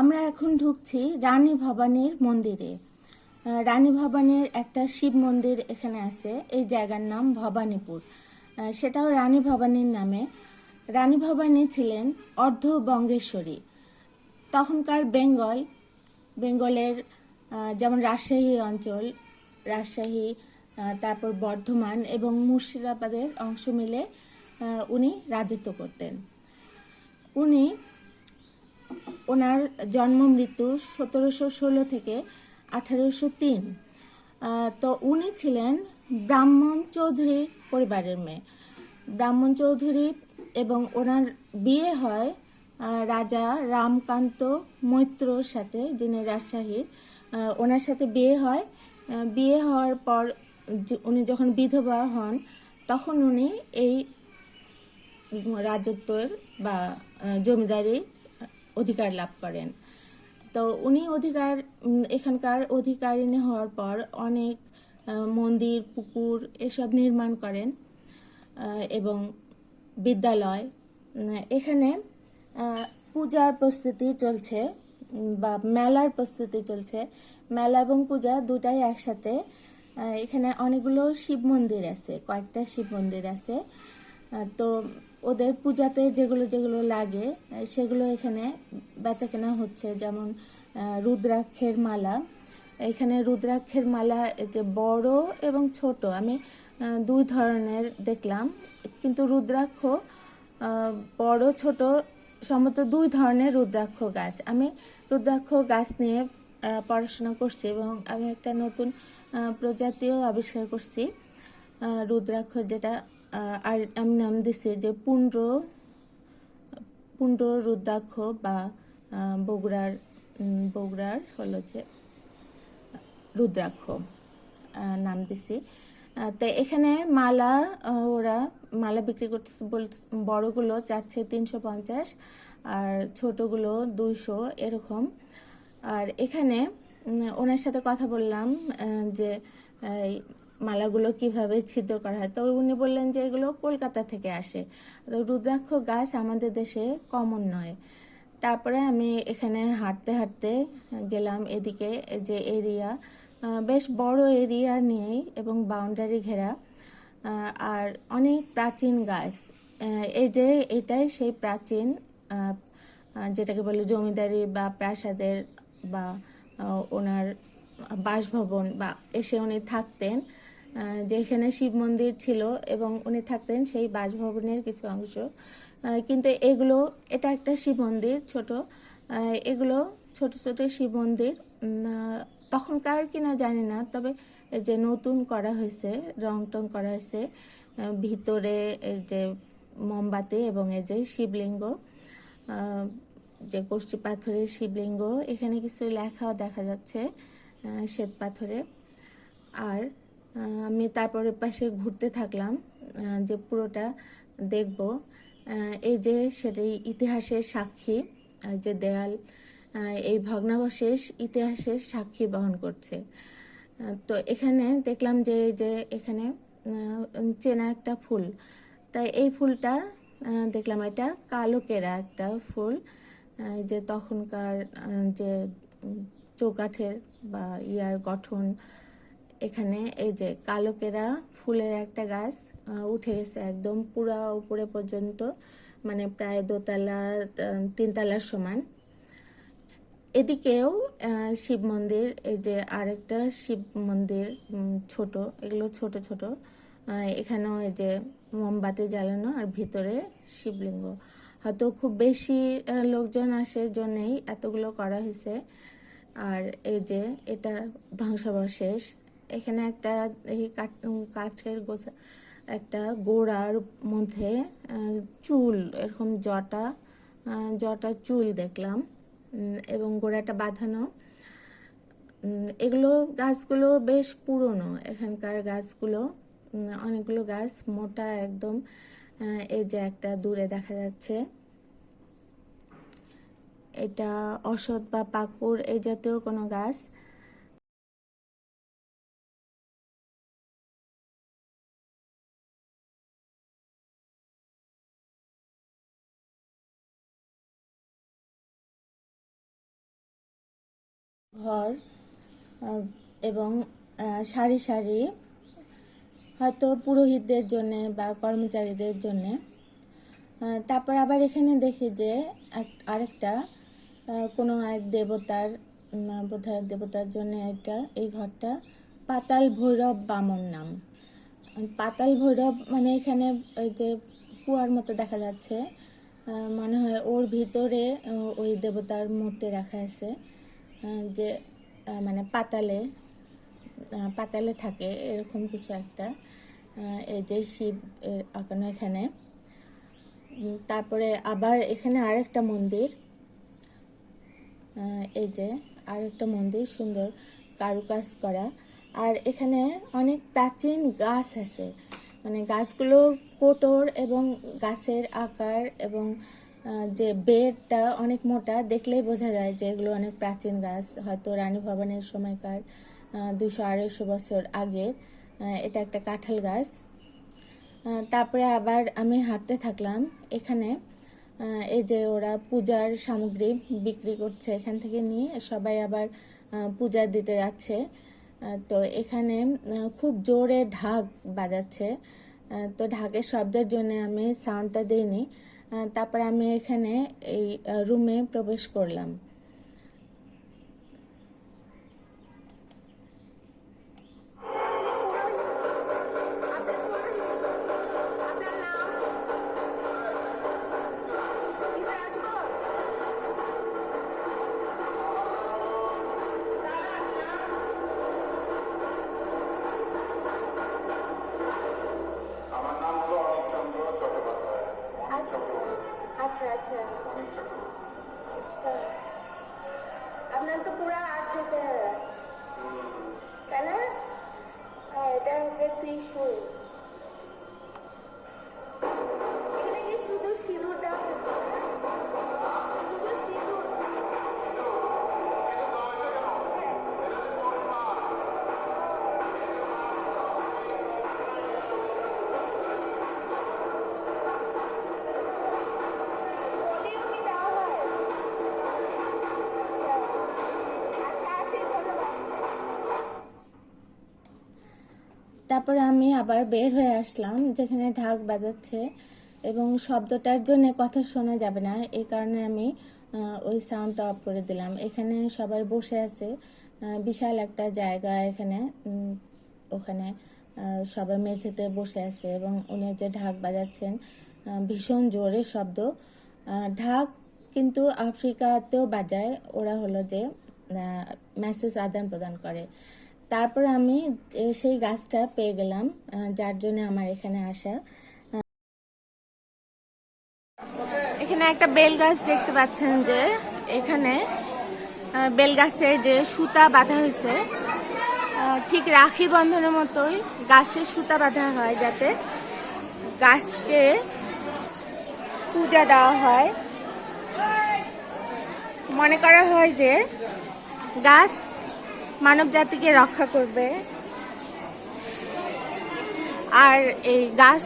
আমরা এখন ঢুকছি রানী ভবানীর মন্দিরে। রানী ভবানীর একটা শিব মন্দির এখানে আছে, এই জায়গার নাম ভবানীপুর। সেটাও রানী ভবানীর নামে। রানী ভবানী ছিলেন অর্ধ বঙ্গেশ্বরী তখনকার বেঙ্গল, বেঙ্গলের যেমন রাজশাহী অঞ্চল, রাজশাহী তারপর বর্ধমান এবং মুর্শিদাবাদের অংশ মিলে উনি রাজত্ব করতেন। উনি ওনার জন্ম মৃত্যু সতেরোশো ষোলো থেকে আঠারোশো তিন। তো উনি ছিলেন ব্রাহ্মণ চৌধুরী পরিবারের মেয়ে। ব্রাহ্মণ চৌধুরী এবং ওনার বিয়ে হয় রাজা রামকান্ত মৈত্রর সাথে, যিনি রাজশাহীর। ওনার সাথে বিয়ে হয়। বিয়ে হওয়ার পর উনি যখন বিধবা হন, তখন উনি এই রাজত্বের বা জমিদারির অধিকার লাভ করেন। তো উনি অধিকার এখানকার অধিকারিণী হওয়ার পর অনেক মন্দির, পুকুর এসব নির্মাণ করেন এবং বিদ্যালয় এখানে পূজার প্রস্তুতি চলছে বা মেলার প্রস্তুতি চলছে। মেলা এবং পূজা দুটাই একসাথে এখানে অনেকগুলো শিব মন্দির আছে, কয়েকটা শিব মন্দির আছে। তো ওদের পূজাতে যেগুলো যেগুলো লাগে সেগুলো এখানে বেচা কেনা হচ্ছে। যেমন রুদ্রাক্ষের মালা। এখানে রুদ্রাক্ষের মালা যে বড় এবং ছোট, আমি দুই ধরনের দেখলাম। কিন্তু রুদ্রাক্ষ বড়, ছোট, সম্ভবত দুই ধরনের রুদ্রাক্ষ গাছ। আমি রুদ্রাক্ষ গাছ নিয়ে পড়াশোনা করছি এবং আমি একটা নতুন প্রজাতিও আবিষ্কার করছি। রুদ্রাক্ষ যেটা আর আমি নাম দিছি যে পুণ্ড পুণ্ড রুদ্রাক্ষ বা বগুড়ার বগুড়ার হলো যে রুদ্রাক্ষ নাম দিছি। তো এখানে মালা ওরা মালা বিক্রি করতেছে বল, বড়গুলো চাচ্ছে তিনশো পঞ্চাশ, আর ছোটগুলো দুইশো, এরকম। আর এখানে ওনার সাথে কথা বললাম যে মালাগুলো কীভাবে ছিদ্র করা হয়? তো উনি বললেন যে এগুলো কলকাতা থেকে আসে। তো রুদ্রাক্ষ গাছ আমাদের দেশে কমন নয়। তারপরে আমি এখানে হাঁটতে হাঁটতে গেলাম এদিকে যে এরিয়া বেশ বড় এরিয়া নিয়েই এবং বাউন্ডারি ঘেরা। আর অনেক প্রাচীন গাছ। এই যে এটাই সেই প্রাচীন যেটাকে বলে জমিদারি বা প্রাসাদের বা ওনার বাসভবন বা এসে উনি থাকতেন। যেখানে শিব মন্দির ছিল এবং উনি থাকতেন সেই বাসভবনের কিছু অংশ। কিন্তু এগুলো, এটা একটা শিব মন্দির ছোট। এগুলো ছোট ছোট শিব মন্দির। তখনকার কিনা জানি না, তবে যে নতুন করা হয়েছে, রং টং করা হয়েছে ভিতরে যে মোমবাতি এবং এই যে শিবলিঙ্গ যে কষ্টি পাথরের শিবলিঙ্গ, এখানে কিছু লেখাও দেখা যাচ্ছে শ্বেত পাথরে। আর আমি তারপরে পাশে ঘুরতে থাকলাম যে পুরোটা দেখব। এই যে সেটাই ইতিহাসের সাক্ষী যে দেয়াল এই ভগ্নাবশেষ ইতিহাসের সাক্ষী বহন করছে। তো এখানে দেখলাম যে যে এখানে চেনা একটা ফুল। তাই এই ফুলটা দেখলাম এটা কালো কেরা একটা ফুল যে তখনকার যে চৌকাঠের বা ইয়ার গঠন এখানে এই যে কালো কেরা ফুলের একটা গাছ উঠে গেছে একদম পুরা উপরে পর্যন্ত মানে প্রায় দোতলা তিনতলার সমান। এদিকেও শিব মন্দির, এই যে আরেকটা শিব মন্দির ছোট, এগুলো ছোট ছোট। এখানেও এই যে মোমবাতি জ্বালানো আর ভিতরে শিবলিঙ্গ। হয়তো খুব বেশি লোকজন আসে জন্যেই এতগুলো করা হয়েছে। আর এই যে এটা ধ্বংসাবশেষ। এখানে একটা এই কাঠ কাঠের গোছা, একটা গোড়ার মধ্যে চুল, এরকম জটা জটা চুল দেখলাম এবং গোড়াটা বাঁধানো। এগুলো গাছগুলো বেশ পুরনো, এখানকার গাছগুলো অনেকগুলো গাছ মোটা একদম এই যে একটা দূরে দেখা যাচ্ছে। এটা অসৎ বা পাকুড় এই জাতীয় কোনো গাছ। ঘর এবং সারি সারি হয়তো পুরোহিতদের জন্য বা কর্মচারীদের জন্য। তারপর আবার এখানে দেখি যে আরেকটা কোনো এক দেবতার বোধহয় দেবতার জন্য এটা এই ঘরটা পাতাল ভৈরব বামন নাম। পাতাল ভৈরব মানে এখানে ওই যে কুয়ার মতো দেখা যাচ্ছে। মনে হয় ওর ভিতরে ওই দেবতার মূর্তি রাখা আছে। যে মানে পাতালে পাতালে থাকে এরকম কিছু একটা এই যে শিব আঁকানো এখানে। তারপরে আবার এখানে আরেকটা মন্দির এই যে আরেকটা মন্দির, সুন্দর কারুকাজ করা। আর এখানে অনেক প্রাচীন গাছ আছে মানে গাছগুলো কোটর এবং গাছের আকার এবং যে বেডটা অনেক মোটা দেখলেই বোঝা যায় যে এগুলো অনেক প্রাচীন গাছ। হয়তো রানী ভবনের সময়কার দুশো আড়াইশো বছর আগে এটা একটা কাঁঠাল গাছ। তারপরে আবার আমি হাঁটতে থাকলাম এখানে। এই যে ওরা পূজার সামগ্রী বিক্রি করছে এখান থেকে নিয়ে, সবাই আবার পূজা দিতে যাচ্ছে। তো এখানে খুব জোরে ঢাক বাজাচ্ছে। তো ঢাকের শব্দের জন্য আমি সাউন্ডটা দিইনি। তারপরে আমি এখানে এই রুমে প্রবেশ করলাম। তারপরে আমি আবার বের হয়ে আসলাম, যেখানে ঢাক বাজাচ্ছে এবং শব্দটার জন্য কথা শোনা যাবে না। এই কারণে আমি ওই সাউন্ডটা অফ করে দিলাম। এখানে সবাই বসে আছে বিশাল একটা জায়গা এখানে ওখানে সবাই মেঝেতে বসে আছে এবং উনি যে ঢাক বাজাচ্ছেন ভীষণ জোরে শব্দ। ঢাক কিন্তু আফ্রিকাতেও বাজায়, ওরা হলো যে মেসেজ আদান প্রদান করে। তারপর আমি সেই গাছটা পেয়ে গেলাম যার জন্য আমার এখানে আসা। এখানে একটা বেল গাছ দেখতে পাচ্ছেন যে, এখানে বেল গাছে যে সুতা বাঁধা হয়েছে ঠিক রাখি বন্ধনের মতোই গাছে সুতা বাঁধা হয় যাতে গাছকে পূজা দেওয়া হয়। মনে করা হয় যে, গাছ মানব জাতিকে রক্ষা করবে। আর এই গাছ,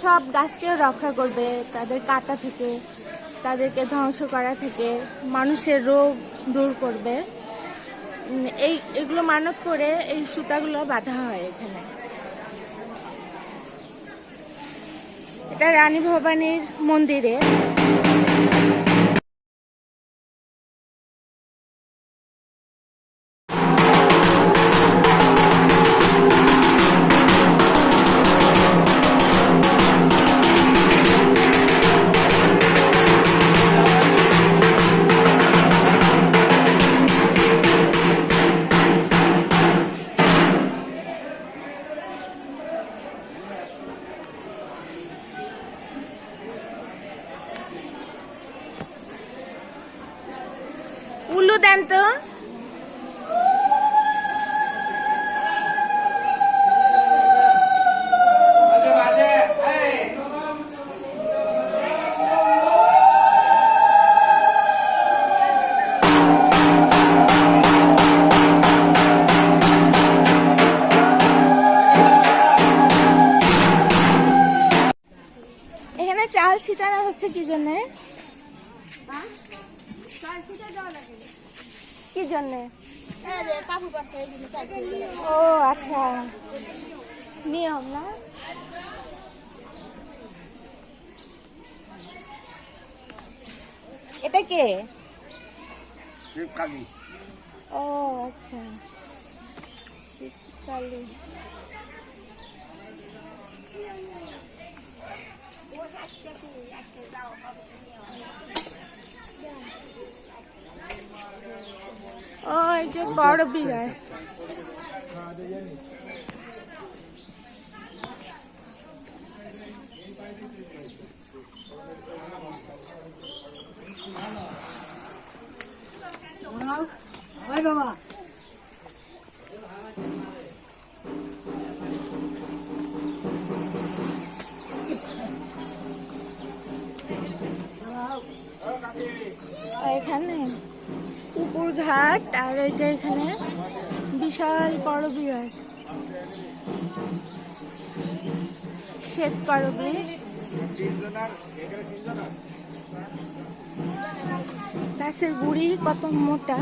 সব গাছকেও রক্ষা করবে তাদের কাটা থেকে, তাদেরকে ধ্বংস করা থেকে, মানুষের রোগ দূর করবে। এই, এগুলো মানত করে এই সুতাগুলো বাঁধা হয় এখানে। এটা রানী ভবানীর মন্দিরে। চাল কি জন্যে? কি জন্যে? ও আচ্ছা। নিয়ম না? এটা কে? শিবকালী। ও আচ্ছা। শীতকালে ও এই যে বড় বিড়াল ঘাট আর এটা এখানে বিশাল বড় আছে শ্বেত করবে গাছের গুড়ি কত মোটা।